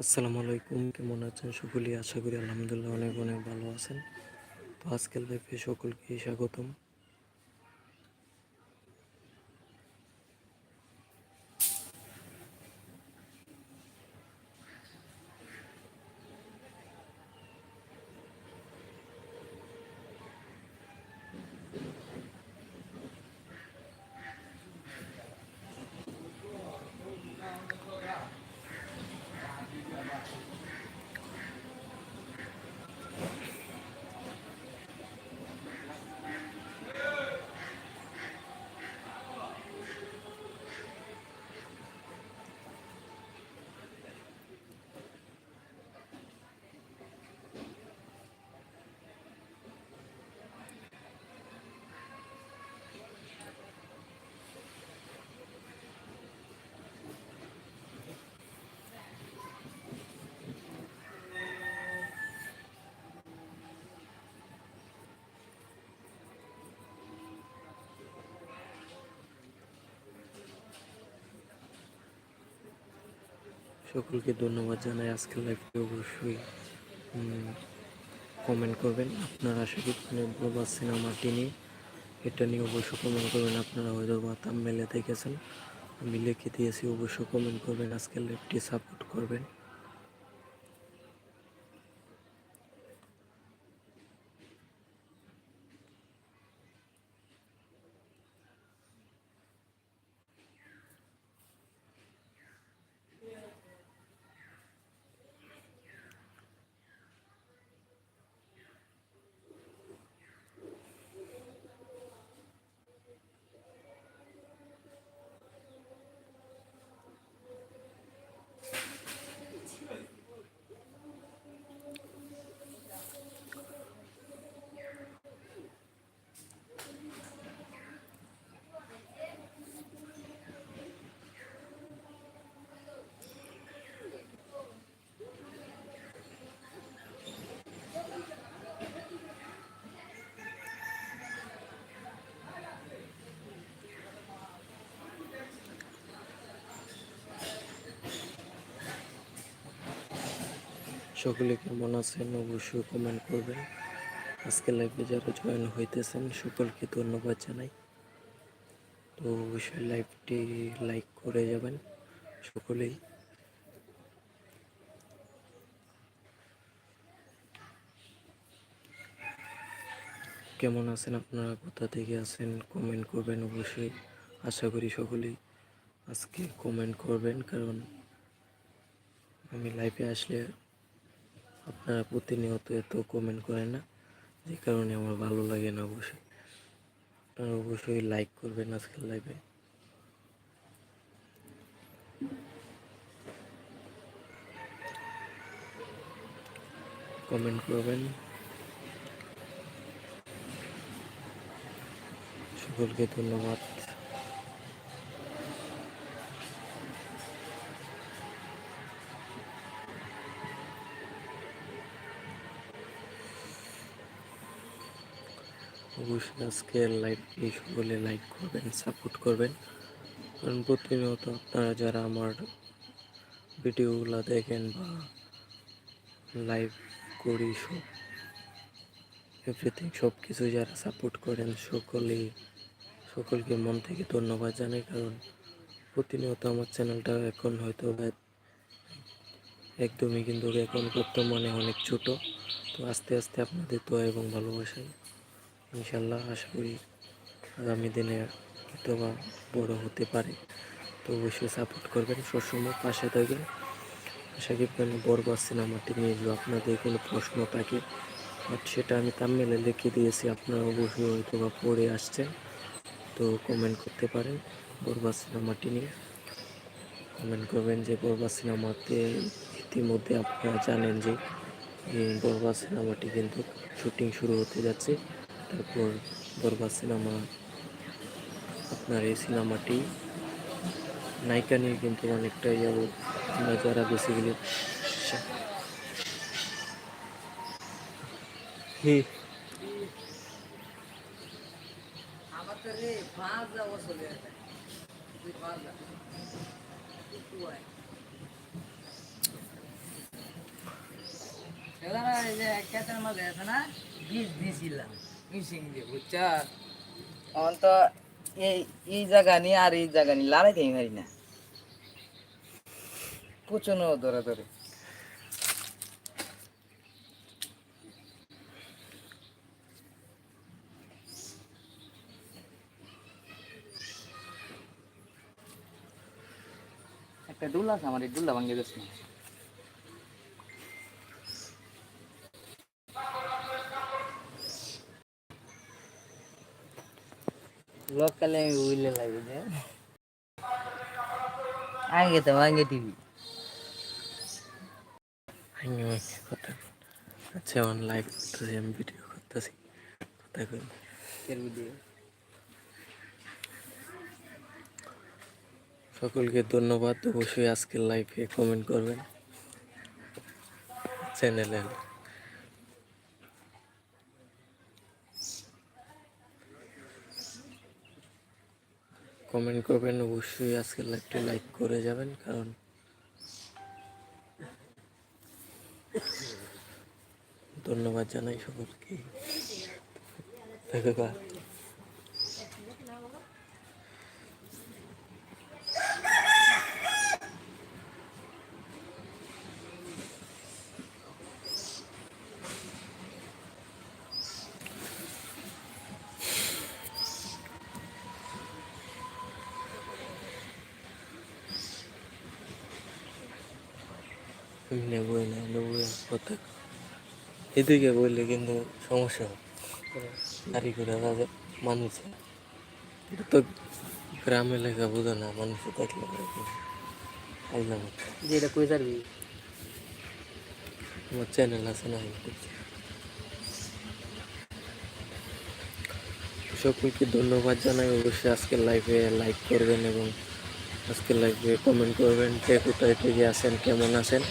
আসসালামু আলাইকুম, কেমন আছেন সকলেই? আশা করি আলহামদুলিল্লাহ অনেক অনেক ভালো আছেন। তো আজকের লাইফে সকলকে স্বাগতম। সকলকে ধন্যবাদ জানাই। আজকের লাইফটি অবশ্যই কমেন্ট করবেন। আপনারা আশা করি প্রবাস সিনেমাটি নিয়ে এটা নিয়ে অবশ্যই কমেন্ট করবেন। আপনারা হয়তো বা মেলে দেখেছেন। আমি লিখে দিয়েছি, অবশ্যই কমেন্ট করবেন। আজকের লাইফটি সাপোর্ট করবেন। সকলে কেমন আছেন অবশ্যই কমেন্ট করবেন। আজকে লাইভে যারা জয়েন হইতেছেন, সকলকে ধন্যবাদ জানাই। তো অবশ্যই লাইভটি লাইক করে যাবেন সকলেই। কেমন আছেন আপনারা? কোথা থেকে আছেন? কমেন্ট করবেন অবশ্যই। আশা করি সকলেই আজকে কমেন্ট করবেন, কারণ আমি লাইভে আসলে আপনারা প্রতিনিয়ত এত কমেন্ট করেন না, যে কারণে আমার ভালো লাগে না অবশ্যই। আপনারা অবশ্যই লাইক করবেন আজকের লাইভে কমেন্ট করবেন। সকলকে ধন্যবাদ। অবশ্যই আজকে লাইভটি সকলে লাইক করবেন সাপোর্ট করবেন। কারণ প্রতিনিয়ত আপনারা যারা আমার ভিডিওগুলো দেখেন বা লাইভ করি সব এভরিথিং সব কিছু যারা সাপোর্ট করেন সকলেই সকলকে মন থেকে ধন্যবাদ জানাই। কারণ প্রতিনিয়ত আমার চ্যানেলটা এখন হয়তো একদমই কিন্তু এখন বর্তমানে অনেক ছোট। তো আস্তে আস্তে আপনাদের দোয়া এবং ভালোবাসায় ইনশাল্লাহ আশা করি আগামী দিনে হয়তো বা বড় হতে পারে। তো অবশ্যই সাপোর্ট করবেন, সবসময় পাশে থাকবেন। সাকিব খান বরবাদ সিনেমাটি নিয়ে যদি আপনাদের কোনো প্রশ্ন থাকে সেটা আমি তামিলে লিখে দিয়েছি, আপনারা অবশ্যই হয়তো বা পড়ে আসছেন। তো কমেন্ট করতে পারেন বরবাদ সিনেমাটি নিয়ে। কমেন্ট করবেন যে বরবাদ সিনেমাতে ইতিমধ্যে আপনারা জানেন যে, এই বরবাদ সিনেমাটি কিন্তু শুটিং শুরু হতে যাচ্ছে। তারপর বরবাদ সিনেমা আপনার এই সিনেমাটি নায়িকা নিয়ে কিন্তু অনেকটা যাব আমরা যারা বেসিক্যালি যা একটু আয় এবার এই যে ক্ষেতের মাঝে আছে না বীজ দিয়েছিলাম মিশিং দিয়ে বুঝছা এখন তো এই এই জায়গা নিয়ে আর এই জায়গা নিয়ে লড়াইতে পারি না পুচনো ধরে ধরে একটা ডুল আছে আমার এই ডুলটা ভাঙিয়ে দিস আগে তো ভাঙে টিভি। আমি কথা আচ্ছা লাইভ করতেছি আমি ভিডিও করতেছি। কথা কই? এর ভিডিও সকলকে ধন্যবাদ অবশ্যই আজকের লাইভে কমেন্ট করবেন। চ্যানেলে কমেন্ট করবেন অবশ্যই আজকের লাইভটি লাইক করে যাবেন কারণ ধন্যবাদ জানাই সকলকে দেখা আমি নেবই না নেবই না কথা এদিকে বললে কিন্তু সমস্যা হবে। গাড়ি করে তাদের মানুষ তো গ্রাম এলাকা বোঝো না মানুষ দেখলে আল্লাহ যেটা কই যাবি? আমার চ্যানেল আছে না সকলকে ধন্যবাদ জানাই। অবশ্যই আজকের লাইভে লাইক করবেন এবং আজকের লাইভে কমেন্ট করবেন কে কোথায় থেকে আছেন কেমন আছেন।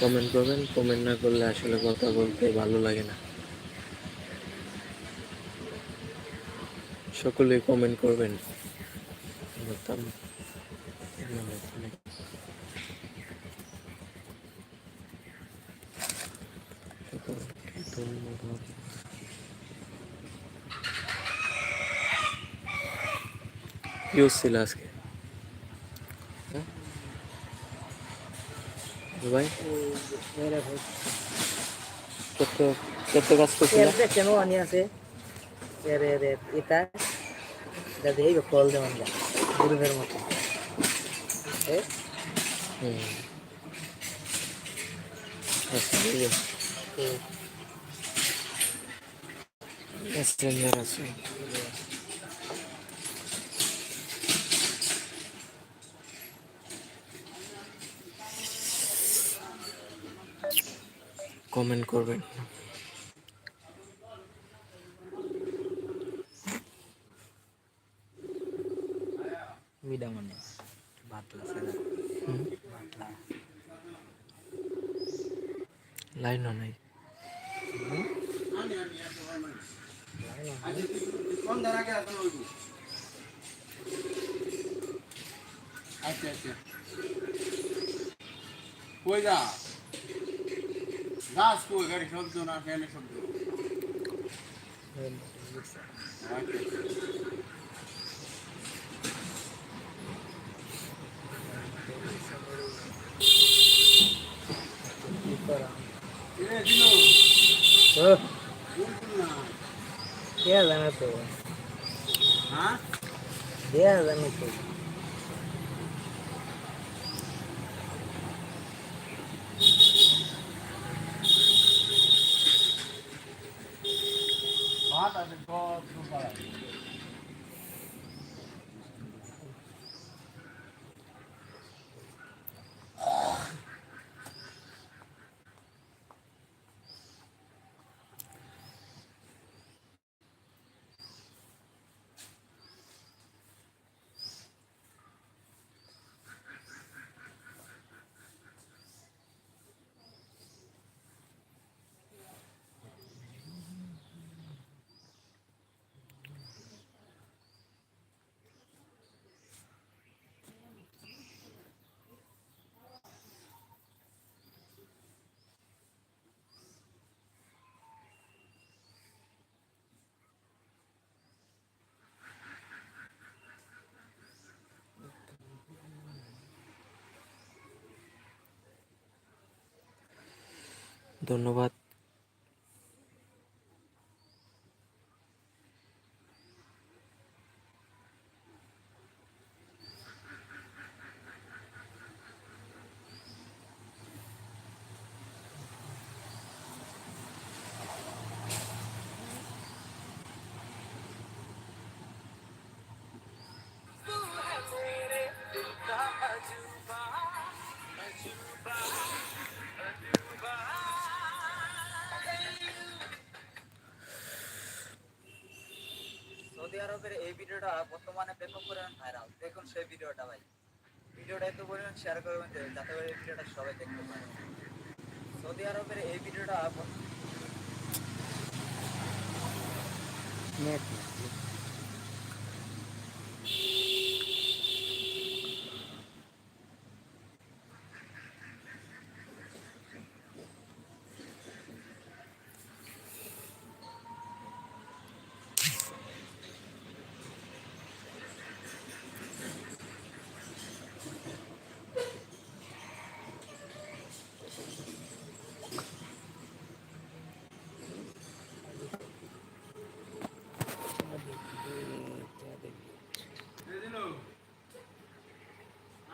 কমেন্ট করবেন কমেন্ট না করলে আসলে কথা বলতে ভালো লাগে না। সকলেই কমেন্ট করবেন। ইউজ হচ্ছিল আজকে হ্যাঁ? ভাই? কত কত কাজ করছিল কেন আনি আছে এর এর এটা দাদি এই কল দেওয়ান যা গুরুদের মতো এ হুম। আচ্ছা ঠিক আছে আছে কমেন্ট করবেন। বিডা মনে। বাতলা সারা হুম। বাতলা। লাইনও নাই। আচ্ছা আচ্ছা। কই যা গাছ কই গাড়ি শব্দ না ফ্যানের শব্দ আচ্ছা আচ্ছা এ দিলো বলছিল না দেয়া জানা তো ধন্যবাদ। সৌদি আরবের এই ভিডিওটা বর্তমানে ব্যাপক পরিমাণ ভাইরাল দেখুন সেই ভিডিওটা ভাই। ভিডিওটা এত পরিমাণ শেয়ার করবেন যে যাতে করে এই ভিডিওটা সবাই দেখতে পারে। সৌদি আরবের এই ভিডিওটা বর্ত- এ দিলো আন্না আন্না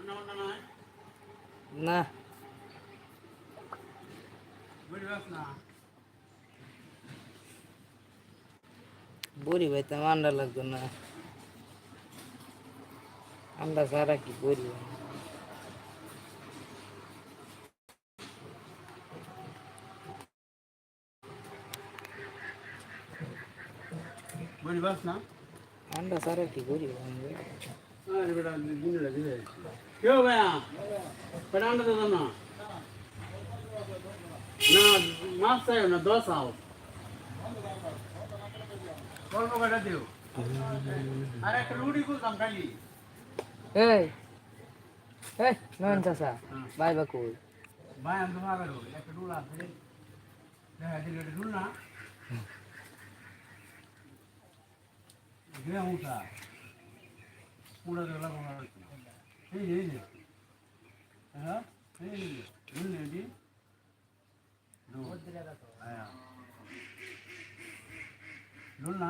না। বড়ি ভাই তো আন্ডা লাগতো না। আন্ডা সারা কি বড়ি ভাই বুঝবাস না? আন্ডা সারা কি বড়ি ভাই? কেউ ভাইয়া বেটা আন্ডা দাও না না মাছ চাই না দশ আও অল্প কটা দিও আর একটা রুটি করতাম খালি এই এই, নয়ন চাষা বাই বা কই? ভাই আমি তোমার একটা রুল আছে রুল না গিয়ে উঠা পুরা দেওয়া লাগা এই যে এই যে হ্যাঁ এই যে রুল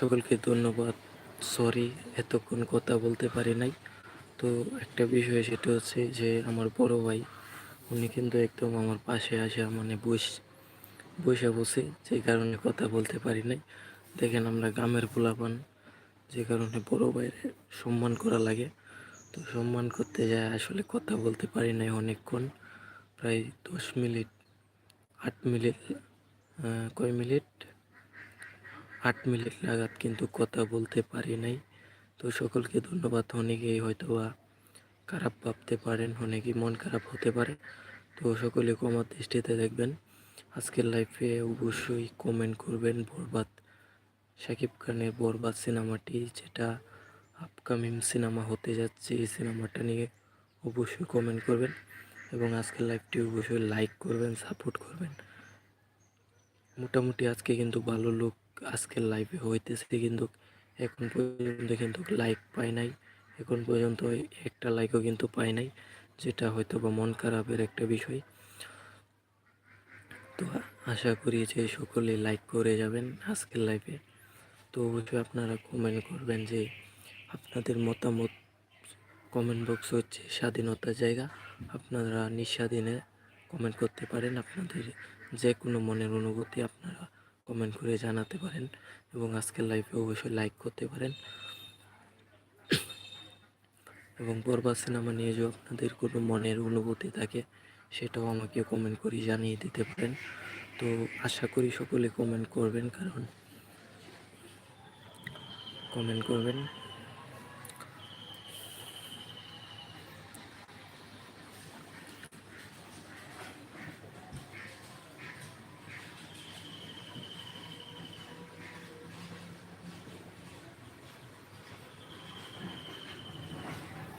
সকলকে ধন্যবাদ। সরি এতক্ষণ কথা বলতে পারি নাই। তো একটা বিষয় সেটা হচ্ছে যে আমার বড় ভাই, উনি কিন্তু একদম আমার পাশে আসে মানে বস বসে বসে, যে কারণে কথা বলতে পারি নাই। দেখেন আমরা গ্রামের পোলাপান, যে কারণে বড় ভাইয়ের সম্মান করা লাগে। তো সম্মান করতে যায়, আসলে কথা বলতে পারি নাই অনেকক্ষণ, প্রায় দশ মিনিট, আট মিনিট কয় মিনিট? আট মিনিট লাগাত কিন্তু কথা বলতে পারি নাই। তো সকলকে ধন্যবাদ। অনেকেই হয়তো বা খারাপ ভাবতে পারেন, অনেকেই মন খারাপ হতে পারে। তো সকলে কমার দৃষ্টিতে দেখবেন। আজকের লাইফে অবশ্যই কমেন্ট করবেন বরবাদ শাকিব খানের বরবাদ সিনেমাটি, যেটা আপকামিং সিনেমা হতে যাচ্ছে এই সিনেমাটা নিয়ে অবশ্যই কমেন্ট করবেন এবং আজকের লাইভটি অবশ্যই লাইক করবেন সাপোর্ট করবেন। মোটামুটি আজকে কিন্তু ভালো লোক আজকের লাইভে হইতেছে কিন্তু এখন পর্যন্ত কিন্তু লাইক পাই নাই। এখন পর্যন্ত একটা লাইকও কিন্তু পাই নাই, যেটা হয়তো বা মন খারাপের একটা বিষয়। তো আশা করি যে সকলে লাইক করে যাবেন আজকের লাইভে তো অবশ্যই আপনারা কমেন্ট করবেন যে আপনাদের মতামত কমেন্ট বক্স হচ্ছে স্বাধীনতার জায়গা। আপনারা নিঃস্বাধীনে কমেন্ট করতে পারেন। আপনাদের যে কোনো মনের অনুভূতি আপনারা কমেন্ট করে জানাতে পারেন এবং আজকের লাইভে অবশ্যই লাইক করতে পারেন। এবং বরবাদ সিনেমা নিয়ে যে আপনাদের কোনো মনের অনুভূতি থাকে, সেটাও আমাকে কমেন্ট করে জানিয়ে দিতে পারেন। তো আশা করি সকলে কমেন্ট করবেন, কারণ কমেন্ট করবেন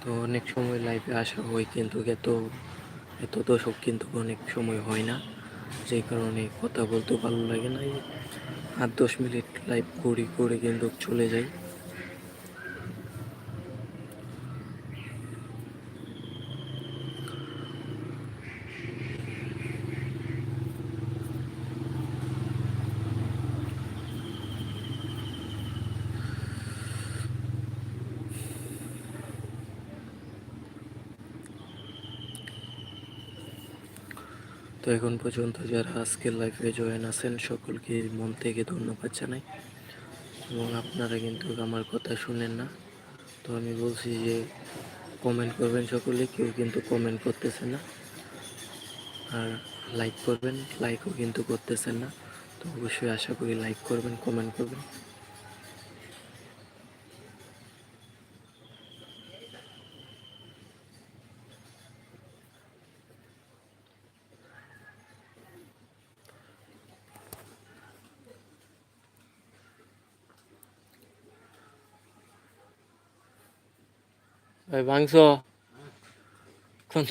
তো অনেক সময় লাইভে আসা হয় কিন্তু এত এত দর্শক কিন্তু অনেক সময় হয় না। যেই কারণে কথা বলতে ভালো লাগে না। আট দশ মিনিট লাইভ করি করে কিন্তু চলে যাই এখন পর্যন্ত যারা আজকের লাইফে জয়েন আছেন, সকলকে মন থেকে ধন্যবাদ জানাই। এবং আপনারা কিন্তু আমার কথা শুনেন না। তো আমি বলছি যে কমেন্ট করবেন সকলে, কেউ কিন্তু কমেন্ট করতেছে না। আর লাইক করবেন লাইকও কিন্তু করতেছেন না। তো অবশ্যই আশা করি লাইক করবেন কমেন্ট করবেন। ভাই মাংস। কোন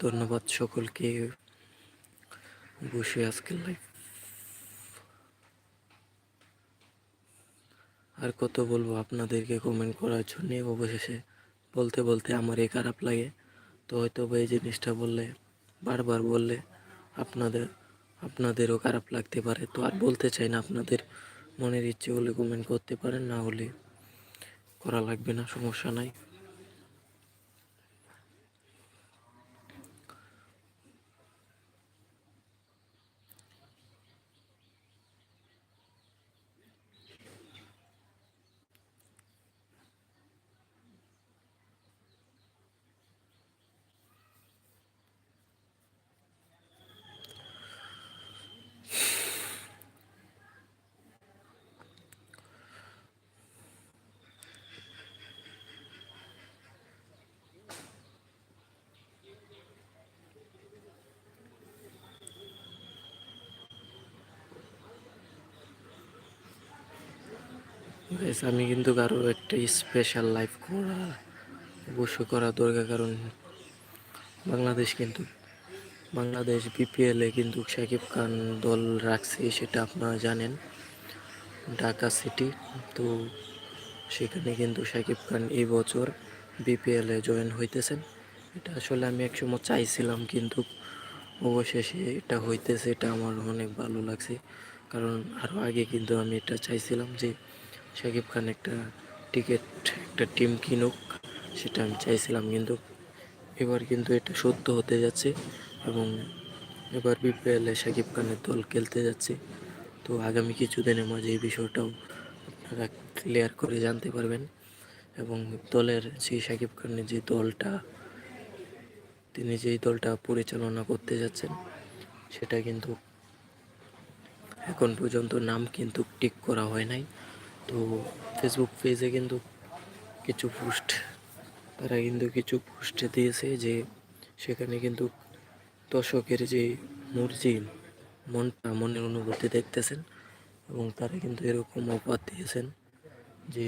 ধন্যবাদ সকলকে। বসে আজকের লাইফ আর কত বলব আপনাদেরকে কমেন্ট করার জন্যে অবশেষে বলতে বলতে আমার আমারই খারাপ লাগে। তো হয়তো এই জিনিসটা বললে, বারবার বললে আপনাদের, আপনাদেরও খারাপ লাগতে পারে। তো আর বলতে চাই না, আপনাদের মনের ইচ্ছে হলে কমেন্ট করতে পারেন, না হলে করা লাগবে না, সমস্যা নাই। Guys, আমি কিন্তু কারও একটা স্পেশাল লাইফ করা অবশ্যই করা দরকার কারণ বাংলাদেশ কিন্তু বাংলাদেশ বিপিএলে কিন্তু শাকিব খান দল রাখছে সেটা আপনারা জানেন। ঢাকা সিটি তো সেখানে কিন্তু শাকিব খান এই বছর বিপিএলে জয়েন হইতেছেন। এটা আসলে আমি একসময় চাইছিলাম কিন্তু অবশেষে এটা হইতেছে এটা আমার অনেক ভালো লাগছে। কারণ আরও আগে কিন্তু আমি এটা চাইছিলাম যে শাকিব খান একটা টিকিট একটা টিম কিনুক, সেটা আমি চাইছিলাম কিন্তু এবার কিন্তু এটা সত্য হতে যাচ্ছে এবং এবার বিপিএলে শাকিব খানের দল খেলতে যাচ্ছে। তো আগামী কিছুদিনের মাঝে এই বিষয়টাও আপনারা ক্লিয়ার করে জানতে পারবেন এবং দলের যে শাকিব খানের যে দলটা, তিনি যেই দলটা পরিচালনা করতে যাচ্ছেন, সেটা কিন্তু এখন পর্যন্ত নাম কিন্তু ঠিক করা হয় নাই। তো ফেসবুক পেজে কিন্তু কিছু পোস্ট তারা কিন্তু কিছু পোস্ট দিয়েছে যে সেখানে কিন্তু দর্শকের যে মর্জি মনটা, মনের অনুভূতি দেখতেছেন এবং তারা কিন্তু এরকম অফার দিয়েছেন যে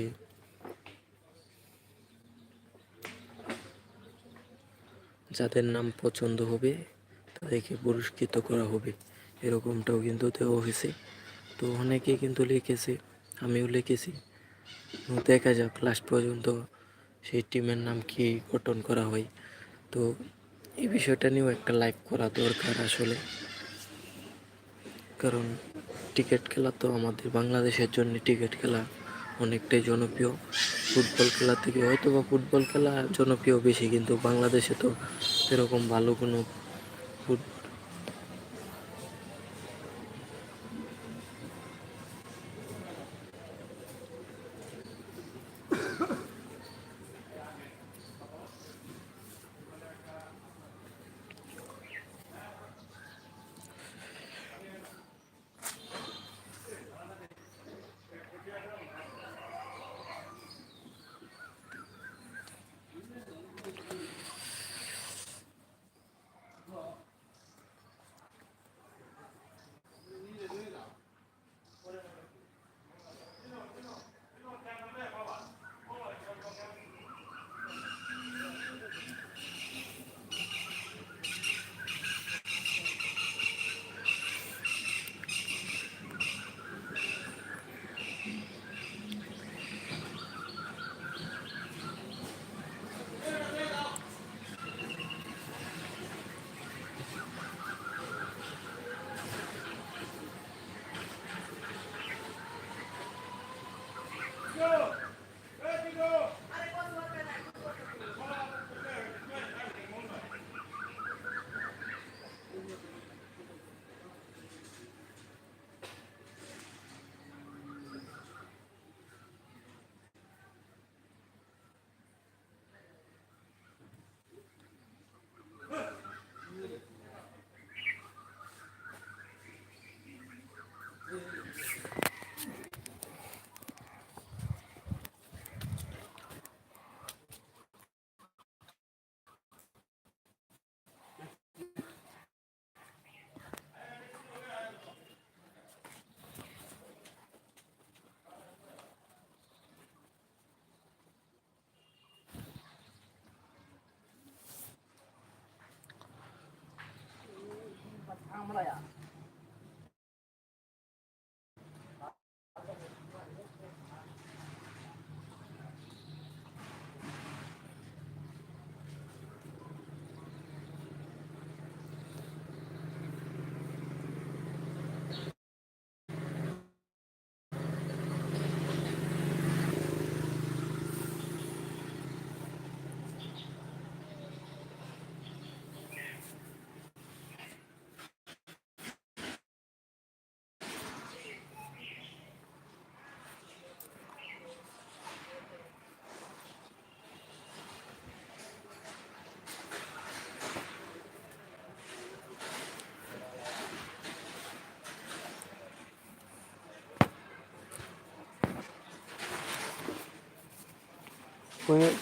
যাদের নাম পছন্দ হবে, তাদেরকে পুরস্কৃত করা হবে। এরকমটাও কিন্তু দেওয়া হয়েছে। তো অনেকেই কিন্তু লিখেছে আমিও লিখেছি। দেখা যাক লাস্ট পর্যন্ত সেই টিমের নাম কি গঠন করা হয়। তো এই বিষয়টা নিয়েও একটা লাইভ করা দরকার আসলে। কারণ ক্রিকেট খেলা তো আমাদের বাংলাদেশের জন্য ক্রিকেট খেলা অনেকটাই জনপ্রিয়। ফুটবল খেলা থেকে হয়তো বা ফুটবল খেলা জনপ্রিয় বেশি, কিন্তু বাংলাদেশে তো সেরকম ভালো কোনো ফুট কই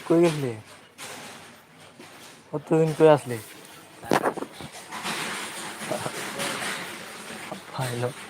কই গেছলি কতদিন কই আসলি ভালো ঘরের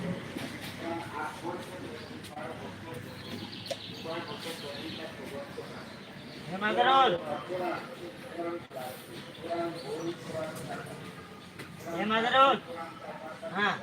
હે માધરોલ હા.